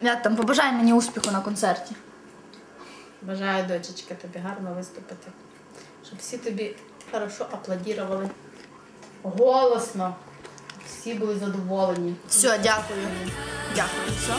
Я там побажай мені успіху на концерті. Бажаю, дочечка, тобі гарно виступити. Щоб всі тобі хорошо аплодірували. Голосно. Всі були задоволені. Все, дякую. Дякую. Все.